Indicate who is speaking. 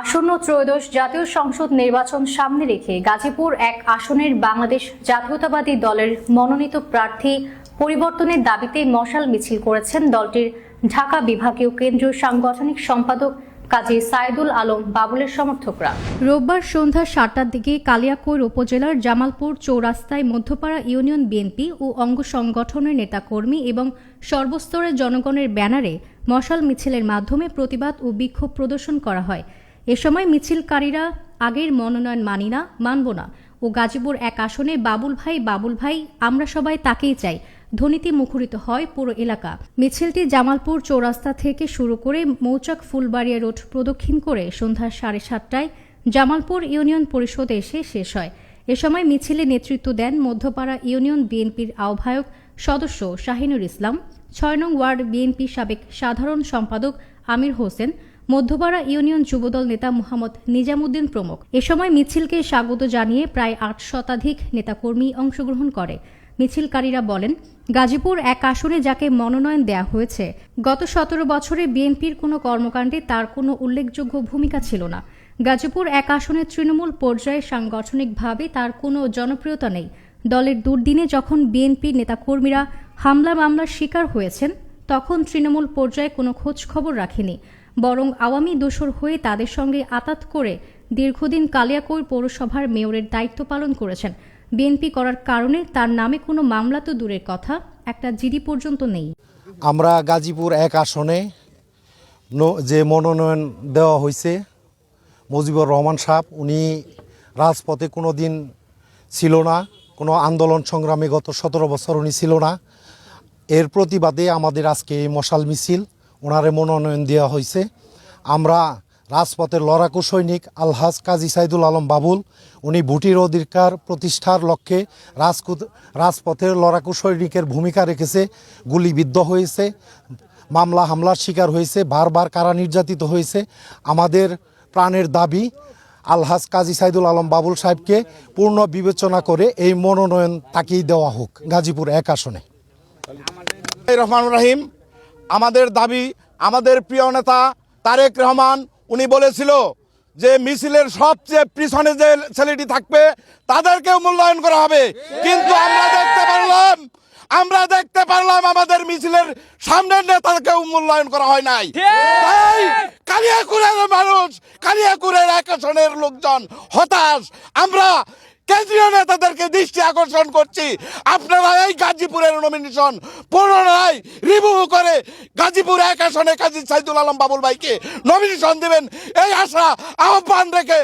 Speaker 1: আসন্ন ত্রয়োদশ জাতীয় সংসদ নির্বাচন সামনে রেখে গাজীপুর এক আসনের বাংলাদেশ জাতীয়তাবাদী দলের মনোনীত প্রার্থী পরিবর্তনের দাবিতে মশাল মিছিল করেছেন দলটির ঢাকা বিভাগীয় কেন্দ্রীয় সাংগঠনিক সম্পাদক কাজী সাইদুল আলম বাবুলের সমর্থকরা। রোববার সন্ধ্যা সাতটার দিকে কালিয়াকৈর উপজেলার জামালপুর চৌরাস্তায় মধ্যপাড়া ইউনিয়ন বিএনপি ও অঙ্গ সংগঠনের নেতাকর্মী এবং সর্বস্তরের জনগণের ব্যানারে মশাল মিছিলের মাধ্যমে প্রতিবাদ ও বিক্ষোভ প্রদর্শন করা হয়। এ সময় মিছিলকারীরা আগের মনোনয়ন মানি না, মানব না ও গাজীপুর এক আসনে বাবুল ভাই বাবুল ভাই, আমরা সবাই তাকেই চাই। ধ্বনিতে মুখরিত হয় পুরো এলাকা। মিছিলটি জামালপুর চৌরাস্তা থেকে শুরু করে মৌচাক ফুলবাড়িয়া রোড প্রদক্ষিণ করে সন্ধ্যা সাড়ে সাতটায় জামালপুর ইউনিয়ন পরিষদে এসে শেষ হয়। এ সময় মিছিলে নেতৃত্ব দেন মধ্যপাড়া ইউনিয়ন বিএনপির আহ্বায়ক সদস্য শাহিনুর ইসলাম, ছয় নং ওয়ার্ড বিএনপি সাবেক সাধারণ সম্পাদক আমির হোসেন মধ্যপাড়া ইউনিয়ন যুবদল নেতা মোহাম্মদ নিজামুদ্দিন প্রমুখ। এ সময় মিছিলকে স্বাগত জানিয়ে প্রায় আট শতাধিক নেতাকর্মী অংশগ্রহণ করে। মিছিলকারীরা বলেন, গাজীপুর এক আসনে যাকে মনোনয়ন দেয়া হয়েছে, গত সতেরো বছরে বিএনপির কোনো কর্মকাণ্ডে তার কোনো উল্লেখযোগ্য ভূমিকা ছিল না। গাজীপুর এক আসনে তৃণমূল পর্যায়ে সাংগঠনিকভাবে তার কোনো জনপ্রিয়তা নেই। দলের দুর্দিনে যখন বিএনপির নেতাকর্মীরা হামলা মামলার শিকার হয়েছেন, তখন তৃণমূল পর্যায়ে কোনো খোঁজ খবর রাখেনি। বরং আওয়ামী দোসর হয়ে তাদের সঙ্গে আতাত করে দীর্ঘদিন কালিয়াকৈর পৌরসভার মেয়রের দায়িত্ব পালন করেছেন। বিএনপি করার কারণে তার নামে কোনো মামলা তো দূরের কথা, একটা জিডি পর্যন্ত নেই।
Speaker 2: আমরা গাজীপুর এক আসনে যে মনোনয়ন দেওয়া হয়েছে মুজিবুর রহমান সাহেব, উনি রাজপথে কোনো দিন ছিল না, কোনো আন্দোলন সংগ্রামে গত সতেরো বছর উনি ছিল না। এর প্রতিবাদে আমাদের আজকে এই মশাল মিছিল ওনারে মনোনয়ন দেওয়া হয়েছে আমরা রাজপথের লড়াকু সৈনিক আলহাজ কাজী সাইদুল আলম বাবুল, উনি ভুটির অধিকার প্রতিষ্ঠার লক্ষ্যে রাজকুত রাজপথের লড়াকু সৈনিকের ভূমিকা রেখেছে, গুলিবিদ্ধ হয়েছে, মামলা হামলার শিকার হয়েছে, বারবার কারা নির্যাতিত হয়েছে। আমাদের প্রাণের দাবি আলহাজ কাজী সাইদুল আলম বাবুল সাহেবকে পূর্ণ বিবেচনা করে এই মনোনয়ন তাকেই দেওয়া হোক, গাজীপুর এক আসনে।
Speaker 3: রহমান রাহিম আমাদের দাবি আমাদের প্রিয় নেতা তারেক রহমান উনি বলেছিল যে মিছিলের সবচেয়ে পিছনে যে ছেলেটি থাকবে তাদেরকেও মূল্যায়ন করা হবে। কিন্তু আমরা দেখতে পারলাম আমরা দেখতে পারলাম আমাদের মিছিলের সামনের নেতাকেও মূল্যায়ন করা হয় নাই। তাই কালিয়াকুরের মানুষ কালিয়াকুরের এক আসনের লোকজন হতাশ। আমরা কেন্দ্রীয় নেতাদেরকে দৃষ্টি আকর্ষণ করছি। আপনারা এই গাজীপুরের নমিনেশন পুনরায় রিভিউ করে গাজীপুর এক আসনে কাজী সাইদুল আলম বাবুল ভাইকে নমিনেশন দিবেন। এই আশা আহ্বান রেখে